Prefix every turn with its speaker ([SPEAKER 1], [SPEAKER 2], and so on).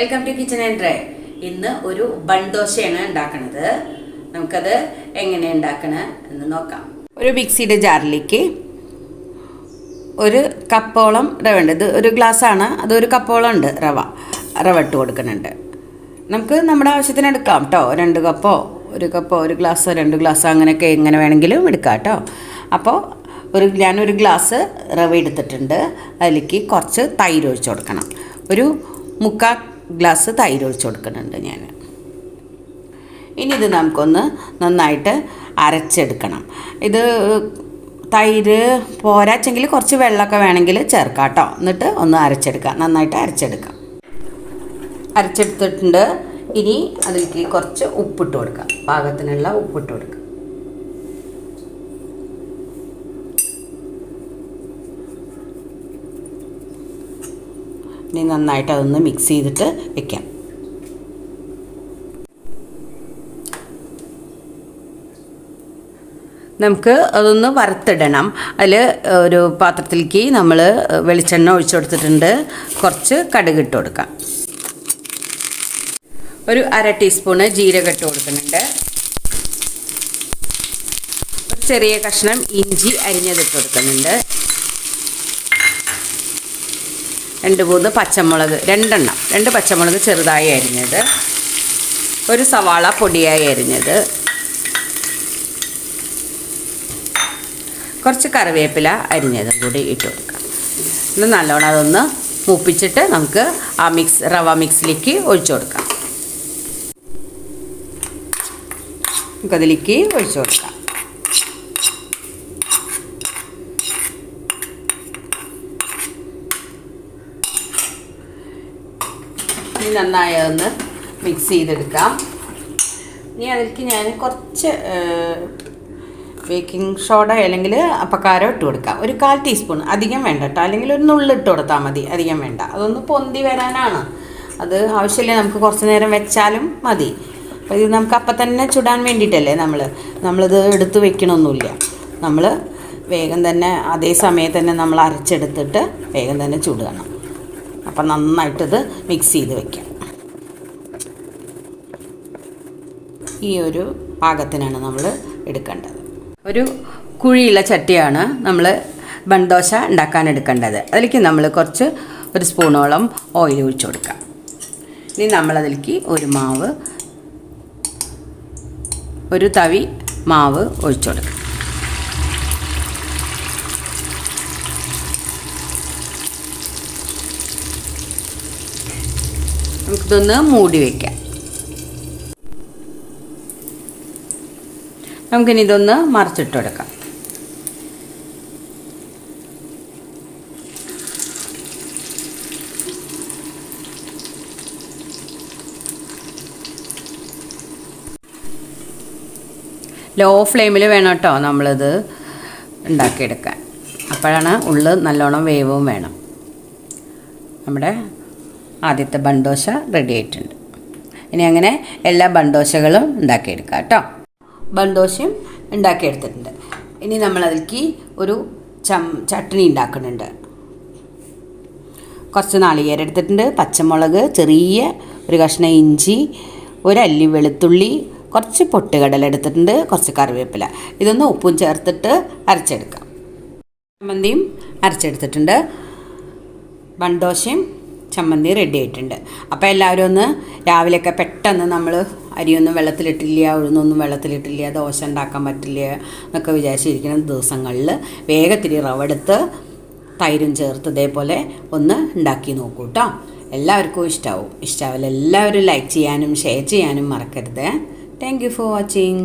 [SPEAKER 1] Welcome to kitchen and dry ഇന്ന് ഒരു ബൺദോശയാണ് ഉണ്ടാക്കുന്നത് നമുക്കത് എങ്ങനെ ഉണ്ടാക്കണ എന്ന് നോക്കാം. ഒരു മിക്സിയുടെ ജാറിലേക്ക് ഒരു കപ്പോളം റവ ഉണ്ട്. ഇത് ഒരു ഗ്ലാസ്സാണ്. അത് ഒരു കപ്പോളം ഉണ്ട് റവ. റവ ഇട്ട് കൊടുക്കുന്നുണ്ട്. നമുക്ക് നമ്മുടെ ആവശ്യത്തിന് എടുക്കാം കേട്ടോ രണ്ട് കപ്പോ ഒരു കപ്പോ ഒരു ഗ്ലാസ്സോ രണ്ട് ഗ്ലാസ്സോ അങ്ങനെയൊക്കെ എങ്ങനെ വേണമെങ്കിലും എടുക്കാം കേട്ടോ അപ്പോൾ ഒരു ഞാനൊരു ഗ്ലാസ് റവ എടുത്തിട്ടുണ്ട്. അതിലേക്ക് കുറച്ച് തൈര് ഒഴിച്ച് കൊടുക്കണം. ഒരു മുക്കാൽ ഗ്ലാസ് തൈര് ഒഴിച്ച് കൊടുക്കുന്നുണ്ട് ഞാൻ. ഇനി ഇത് നമുക്കൊന്ന് നന്നായിട്ട് അരച്ചെടുക്കണം. ഇത് തൈര് പോരാച്ചെങ്കിൽ കുറച്ച് വെള്ളമൊക്കെ വേണമെങ്കിൽ ചേർക്കാം കേട്ടോ. എന്നിട്ട് ഒന്ന് അരച്ചെടുക്കാം. നന്നായിട്ട് അരച്ചെടുക്കാം. അരച്ചെടുത്തിട്ടുണ്ട്. ഇനി അതിലേക്ക് കുറച്ച് ഉപ്പിട്ട് കൊടുക്കാം. പാകത്തിനുള്ള ഉപ്പിട്ട് കൊടുക്കാം. ഇനി നന്നായിട്ട് അതൊന്ന് മിക്സ് ചെയ്തിട്ട് വെക്കാം. നമുക്ക് അതൊന്ന് വറുത്തിടണം. അതിൽ ഒരു പാത്രത്തിലേക്ക് നമ്മൾ വെളിച്ചെണ്ണ ഒഴിച്ചു കൊടുത്തിട്ടുണ്ട്. കുറച്ച് കടുക് ഇട്ട് കൊടുക്കാം. ഒരു അര ടീസ്പൂണ് ജീരകം ഇട്ട് കൊടുക്കുന്നുണ്ട്. ഒരു ചെറിയ കഷ്ണം ഇഞ്ചി അരിഞ്ഞതിട്ട് കൊടുക്കുന്നുണ്ട്. രണ്ട് മൂന്ന് പച്ചമുളക് രണ്ടെണ്ണം. രണ്ട് പച്ചമുളക് ചെറുതായി അരിഞ്ഞത്. ഒരു സവാള പൊടിയായി അരിഞ്ഞത്. കുറച്ച് കറിവേപ്പില അരിഞ്ഞതും കൂടി ഇട്ട് കൊടുക്കാം. ഇത് നല്ലോണം അതൊന്ന് മൂപ്പിച്ചിട്ട് നമുക്ക് ആ മിക്സ് റവ മിക്സിലേക്ക് ഒഴിച്ചു കൊടുക്കാം. നമുക്കതിലേക്ക് ഒഴിച്ചു കൊടുക്കാം. ഇനി നന്നായി അതൊന്ന് മിക്സ് ചെയ്തെടുക്കാം. ഇനി അതിലേക്ക് ഞാൻ കുറച്ച് ബേക്കിംഗ് സോഡ അല്ലെങ്കിൽ അപ്പക്കാരം ഇട്ട് കൊടുക്കാം. ഒരു കാൽ ടീസ്പൂൺ അധികം വേണ്ട കേട്ടോ. അല്ലെങ്കിൽ ഒരു നുള്ളി ഇട്ട് കൊടുത്താൽ മതി. അധികം വേണ്ട. അതൊന്ന് പൊന്തി വരാനാണ്. അത് ആവശ്യമില്ല നമുക്ക് കുറച്ച് നേരം വെച്ചാലും മതി. അപ്പോൾ ഇത് നമുക്ക് അപ്പം തന്നെ ചുടാൻ വേണ്ടിയിട്ടല്ലേ നമ്മൾ നമ്മളിത് എടുത്ത് വെക്കണമൊന്നുമില്ല. നമ്മൾ വേഗം തന്നെ അതേ സമയത്ത് തന്നെ നമ്മൾ അരച്ചെടുത്തിട്ട് വേഗം തന്നെ ചുടണം. അപ്പം നന്നായിട്ടിത് മിക്സ് ചെയ്ത് വെക്കാം. ഈ ഒരു പാകത്തിനാണ് നമ്മൾ എടുക്കേണ്ടത്. ഒരു കുഴിയുള്ള ചട്ടിയാണ് നമ്മൾ ബൺദോശ ഉണ്ടാക്കാൻ എടുക്കേണ്ടത്. അതിലേക്ക് നമ്മൾ കുറച്ച് ഒരു സ്പൂണോളം ഓയിൽ ഒഴിച്ചു കൊടുക്കാം. ഇനി നമ്മളതിലേക്ക് ഒരു മാവ് ഒരു തവി മാവ് ഒഴിച്ചു കൊടുക്കാം. നമുക്കിതൊന്ന് മൂടി വയ്ക്കാം നമുക്കിനി ഇതൊന്ന് മറിച്ചിട്ട് കൊടുക്കാം ലോ ഫ്ലെയിമിൽ വേണം കേട്ടോ നമ്മളിത് ഉണ്ടാക്കിയെടുക്കാൻ. അപ്പോഴാണ് ഉള്ളിൽ നല്ലോണം വേവും വേണം. നമ്മുടെ ആദ്യത്തെ ബണ്ടോശ റെഡി ആയിട്ടുണ്ട്. ഇനി അങ്ങനെ എല്ലാ ബണ്ടോശകളും ഉണ്ടാക്കിയെടുക്കാം കേട്ടോ. ബണ്ടോശയും ഉണ്ടാക്കിയെടുത്തിട്ടുണ്ട്. ഇനി നമ്മൾ അതിലേക്ക് ഒരു ചം ചട്നി ഉണ്ടാക്കുന്നുണ്ട്. കുറച്ച് നാളികേരം എടുത്തിട്ടുണ്ട്. പച്ചമുളക് ചെറിയ ഒരു കഷ്ണം ഇഞ്ചി ഒരല്ലി വെളുത്തുള്ളി കുറച്ച് പൊട്ടുകടല എടുത്തിട്ടുണ്ട് കുറച്ച് കറിവേപ്പില. ഇതൊന്ന് ഉപ്പും ചേർത്തിട്ട് അരച്ചെടുക്കാം. ചമ്മന്തിയും അരച്ചെടുത്തിട്ടുണ്ട്. ബൺദോശയും ചമ്മന്തി റെഡി ആയിട്ടുണ്ട്. അപ്പോൾ എല്ലാവരും ഒന്ന് രാവിലെയൊക്കെ പെട്ടെന്ന് നമ്മൾ അരിയൊന്നും വെള്ളത്തിലിട്ടില്ല ഉഴുന്നൊന്നും വെള്ളത്തിലിട്ടില്ല ദോശ ഉണ്ടാക്കാൻ പറ്റില്ല എന്നൊക്കെ വിചാരിച്ചിരിക്കുന്ന ദിവസങ്ങളിൽ വേഗത്തിൽ റവെടുത്ത് തൈരും ചേർത്ത് ഇതേപോലെ ഒന്ന് ഉണ്ടാക്കി നോക്കൂ കേട്ടോ എല്ലാവർക്കും ഇഷ്ടമാവും ഇഷ്ടമാവില്ല എല്ലാവരും ലൈക്ക് ചെയ്യാനും ഷെയർ ചെയ്യാനും മറക്കരുത്. Thank you for watching